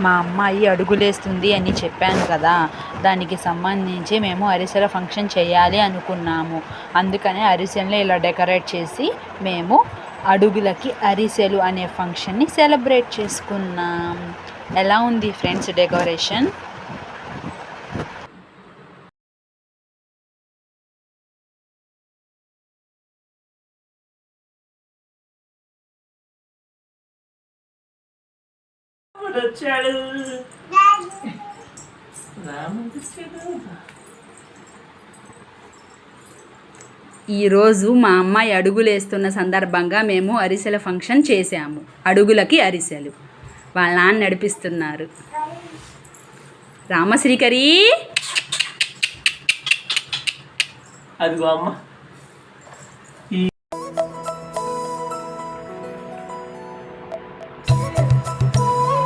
మా అమ్మాయి అడుగులేస్తుంది అని చెప్పాను కదా. దానికి సంబంధించి మేము అరిసెల ఫంక్షన్ చేయాలి అనుకున్నాము. అందుకనే అరిసెల్ని ఇలా డెకరేట్ చేసి మేము అడుగులకి అరిసెలు అనే ఫంక్షన్ని సెలబ్రేట్ చేసుకున్నాం. ఎలా ఉంది ఫ్రెండ్స్ డెకరేషన్? రాముడు వచ్చాడు. రాముడు వచ్చాడు ఈరోజు మా అమ్మాయి అడుగులేస్తున్న సందర్భంగా మేము అరిసెల ఫంక్షన్ చేశాము. అడుగులకి అరిసెలు. వాళ్ళ నాన్న నడిపిస్తున్నారు. రామశ్రీకరి! అదిగో అమ్మ.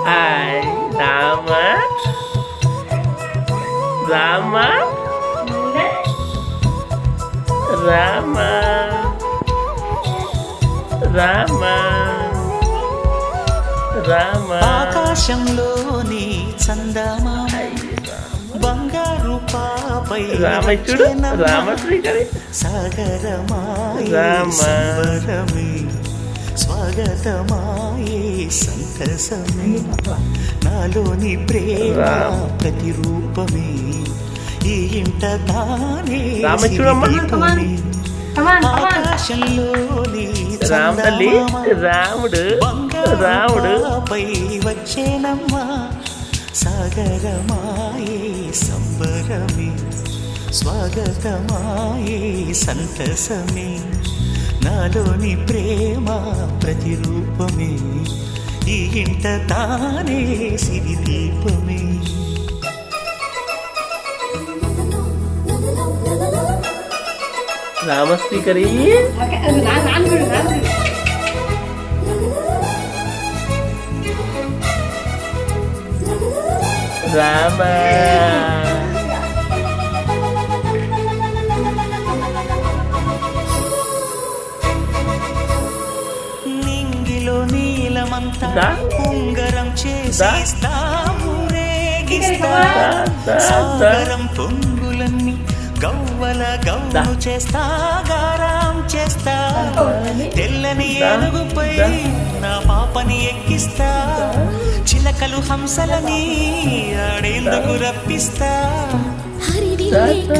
రామ రామ రామ రామ రామ ఆకాశంలోని చందమామ బంగారు పాపై రామచుడు రామశ్రీకరి సాగరమాయే రామ. స్వాగతమాయే సంతసమే. నాలోని ప్రేమ రామ. ప్రతిరూపమే. ఈ ఇంట తానే. ఆకాశంలోని రాముడు రాముడు. పాపై వచ్చేనమ్మా. సాగరమాయే సంబరమే. స్వాగతమాయే సంతసమే. నాలోని ప్రేమ ప్రతిరూపమే. ఈ ఇంట తానే సిరి దీపమే. రామశ్రీకరి రామ. నింగిలో నీలమంతా. ఉంగరం చేసి దా. ఇస్తాము రేగిస్తా దా, దా, సాగరం పొంగులన్నీ గవ్వల గవ్వు. చేస్తా గారాం చేస్తా తెల్లని. ఏనుగుపై. నా పాపని ఎక్కిస్తా చిలకలు హంసలని ఆడేందుకు రప్పిస్తా హరివిల్లేక